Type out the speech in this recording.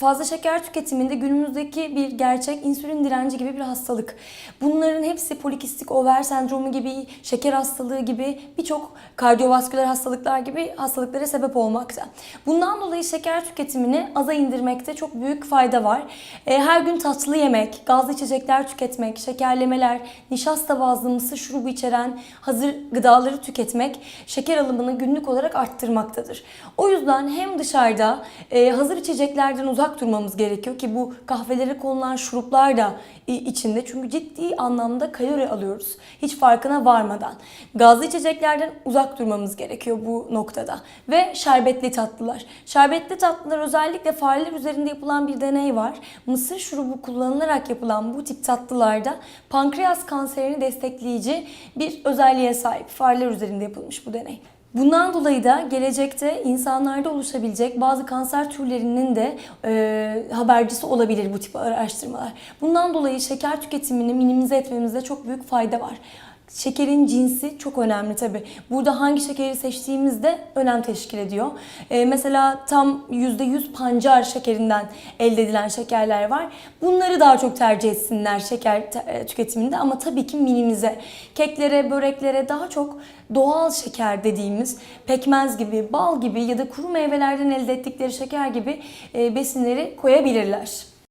Fazla şeker tüketiminde günümüzdeki bir gerçek insülin direnci gibi bir hastalık. Bunların hepsi polikistik over sendromu gibi, şeker hastalığı gibi birçok kardiyovasküler hastalıklar gibi hastalıklara sebep olmakta. Bundan dolayı şeker tüketimini aza indirmekte çok büyük fayda var. E, Her gün tatlı yemek, gazlı içecekler tüketmek, şekerlemeler, nişasta bazlı mısır şurubu içeren hazır gıdaları tüketmek şeker alımını günlük olarak arttırmaktadır. O yüzden hem dışarıda e, hazır içeceklerden uzak durmamız gerekiyor ki bu kahvelere konulan şuruplar da içinde çünkü ciddi anlamda kalori alıyoruz hiç farkına varmadan. Gazlı içeceklerden uzak durmamız gerekiyor bu noktada ve şerbetli tatlılar. Şerbetli tatlılar özellikle fareler üzerinde yapılan bir deney var. Mısır şurubu kullanılarak yapılan bu tip tatlılarda pankreas kanserini destekleyici bir özelliğe sahip. Fareler üzerinde yapılmış bu deney. Bundan dolayı da gelecekte insanlarda oluşabilecek bazı kanser türlerinin de e, habercisi olabilir bu tip araştırmalar. Bundan dolayı şeker tüketimini minimize etmemizde çok büyük fayda var. Şekerin cinsi çok önemli tabi. Burada hangi şekeri seçtiğimiz de önem teşkil ediyor. E, mesela tam %100 pancar şekerinden elde edilen şekerler var. Bunları daha çok tercih etsinler şeker e, tüketiminde ama tabii ki minimize. Keklere, böreklere daha çok doğal şeker dediğimiz pekmez gibi, bal gibi ya da kuru meyvelerden elde ettikleri şeker gibi e, besinleri koyabilirler.